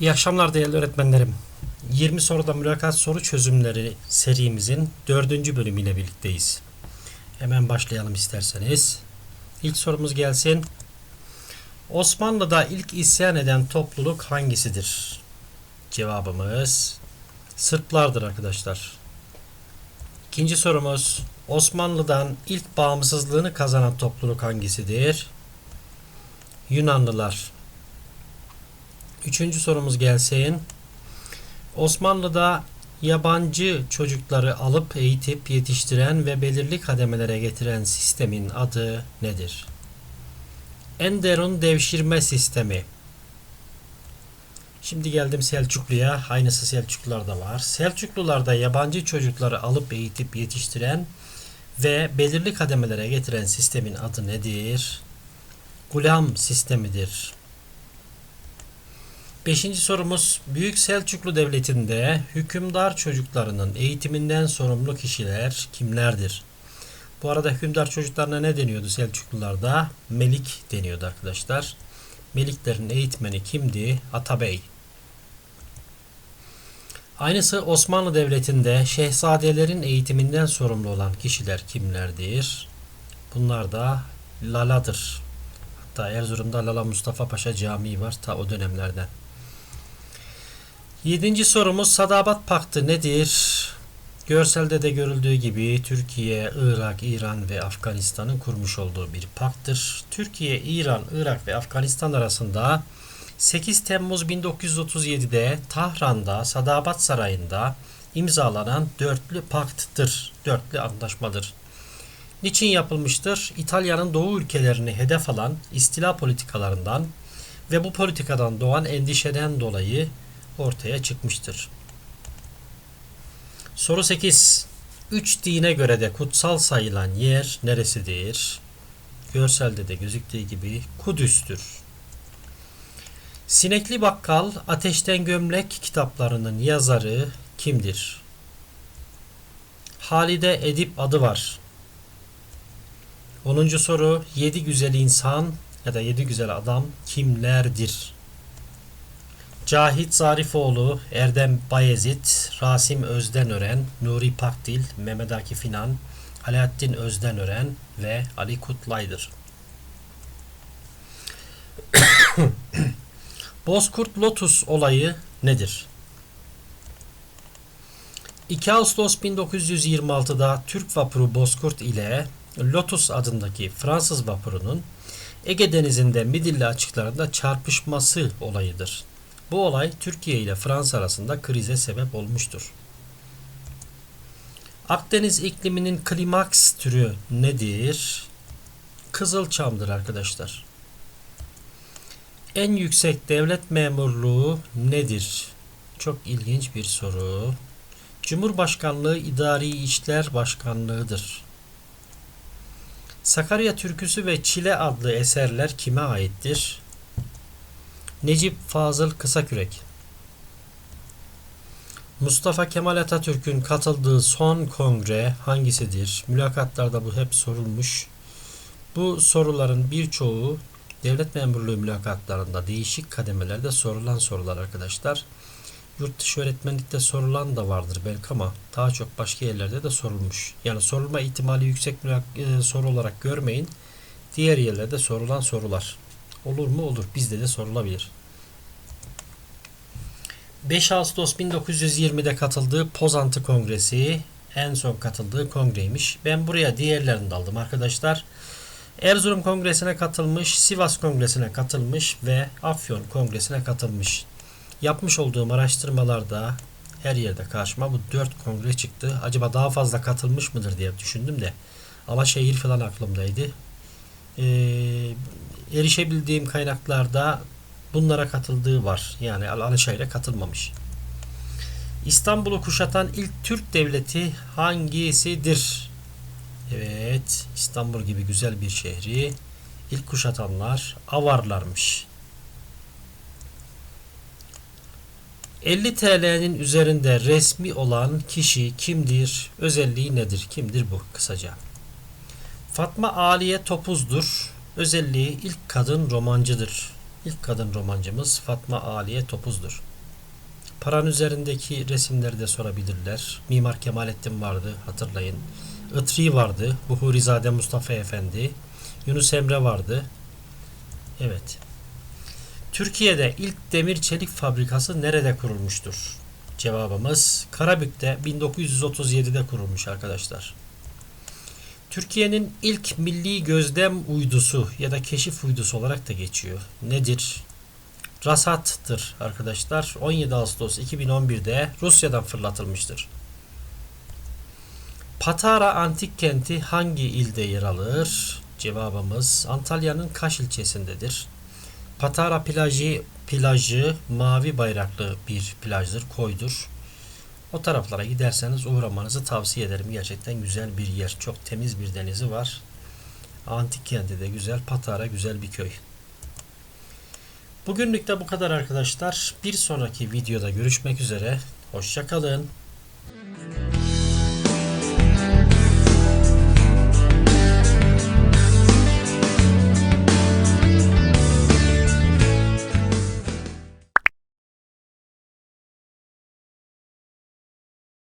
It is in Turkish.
İyi akşamlar değerli öğretmenlerim. 20 soruda mülakat soru çözümleri serimizin 4. bölümüyle birlikteyiz. Hemen başlayalım isterseniz. İlk sorumuz gelsin. Osmanlı'da ilk isyan eden topluluk hangisidir? Cevabımız Sırplardır arkadaşlar. İkinci sorumuz Osmanlı'dan ilk bağımsızlığını kazanan topluluk hangisidir? Yunanlılar. Üçüncü sorumuz gelsin. Osmanlı'da yabancı çocukları alıp eğitip yetiştiren ve belirli kademelere getiren sistemin adı nedir? Enderun devşirme sistemi. Şimdi geldim Selçuklu'ya. Aynısı Selçuklularda var. Selçuklularda yabancı çocukları alıp eğitip yetiştiren ve belirli kademelere getiren sistemin adı nedir? Gulam sistemidir. Beşinci sorumuz Büyük Selçuklu Devleti'nde hükümdar çocuklarının eğitiminden sorumlu kişiler kimlerdir? Bu arada hükümdar çocuklarına ne deniyordu Selçuklularda? Melik deniyordu arkadaşlar. Meliklerin eğitmeni kimdi? Atabey. Aynısı Osmanlı Devleti'nde şehzadelerin eğitiminden sorumlu olan kişiler kimlerdir? Bunlar da Lala'dır. Hatta Erzurum'da Lala Mustafa Paşa Camii var ta o dönemlerden. Yedinci sorumuz Sadabat Paktı nedir? Görselde de görüldüğü gibi Türkiye, Irak, İran ve Afganistan'ın kurmuş olduğu bir pakttır. Türkiye, İran, Irak ve Afganistan arasında 8 Temmuz 1937'de Tahran'da Sadabat Sarayı'nda imzalanan dörtlü pakttır. Dörtlü anlaşmadır. Niçin yapılmıştır? İtalya'nın doğu ülkelerini hedef alan istila politikalarından ve bu politikadan doğan endişeden dolayı ortaya çıkmıştır. Soru 8. Üç dine göre de kutsal sayılan yer neresidir? Görselde de gözüktüğü gibi Kudüs'tür. Sinekli Bakkal, Ateşten Gömlek kitaplarının yazarı kimdir? Halide Edip adı var. 10. soru. Yedi güzel insan ya da yedi güzel adam kimlerdir? Cahit Zarifoğlu, Erdem Bayezid, Rasim Özdenören, Nuri Pakdil, Mehmet Akif İnan, Alaaddin Özdenören ve Ali Kutlay'dır. Bozkurt Lotus olayı nedir? 2 Ağustos 1926'da Türk vapuru Bozkurt ile Lotus adındaki Fransız vapurunun Ege Denizi'nde Midilli açıklarında çarpışması olayıdır. Bu olay Türkiye ile Fransa arasında krize sebep olmuştur. Akdeniz ikliminin klimaks türü nedir? Kızılçamdır arkadaşlar. En yüksek devlet memurluğu nedir? Çok ilginç bir soru. Cumhurbaşkanlığı İdari İşler Başkanlığı'dır. Sakarya Türküsü ve Çile adlı eserler kime aittir? Necip Fazıl Kısakürek Mustafa Kemal Atatürk'ün katıldığı son kongre hangisidir? Mülakatlarda bu hep sorulmuş. Bu soruların birçoğu devlet memurluğu mülakatlarında değişik kademelerde sorulan sorular arkadaşlar. Yurt dışı öğretmenlikte sorulan da vardır belki ama daha çok başka yerlerde de sorulmuş. Yani sorulma ihtimali yüksek e, soru olarak görmeyin. Diğer yerlerde sorulan sorular. Olur mu? Olur. Bizde de sorulabilir. 5 Ağustos 1920'de katıldığı Pozantı Kongresi en son katıldığı kongreymiş. Ben buraya diğerlerini de aldım arkadaşlar. Erzurum Kongresi'ne katılmış, Sivas Kongresi'ne katılmış ve Afyon Kongresi'ne katılmış. Yapmış olduğum araştırmalarda her yerde karşıma bu 4 kongre çıktı. Acaba daha fazla katılmış mıdır diye düşündüm de Alaşehir falan aklımdaydı. Ee, erişebildiğim kaynaklarda bunlara katıldığı var. Yani Alaşehir'e katılmamış. İstanbul'u kuşatan ilk Türk devleti hangisidir? Evet, İstanbul gibi güzel bir şehri ilk kuşatanlar Avarlarmış. 50 TL'nin üzerinde resmi olan kişi kimdir? Özelliği nedir? Kimdir bu kısaca? Fatma Aliye Topuz'dur. Özelliği ilk kadın romancıdır. İlk kadın romancımız Fatma Aliye Topuz'dur. Paran üzerindeki resimleri de sorabilirler. Mimar Kemalettin vardı hatırlayın. Itri vardı. Buhurizade Mustafa Efendi. Yunus Emre vardı. Evet. Türkiye'de ilk demir çelik fabrikası nerede kurulmuştur? Cevabımız Karabük'te 1937'de kurulmuş arkadaşlar. Türkiye'nin ilk milli gözlem uydusu ya da keşif uydusu olarak da geçiyor. Nedir? Rasat'tır arkadaşlar. 17 Ağustos 2011'de Rusya'dan fırlatılmıştır. Patara antik kenti hangi ilde yer alır? Cevabımız Antalya'nın Kaş ilçesindedir. Patara plajı plajı mavi bayraklı bir plajdır, koydur. O taraflara giderseniz uğramanızı tavsiye ederim. Gerçekten güzel bir yer. Çok temiz bir denizi var. Antik kenti de güzel. Patara güzel bir köy. Bugünlük de bu kadar arkadaşlar. Bir sonraki videoda görüşmek üzere. Hoşçakalın.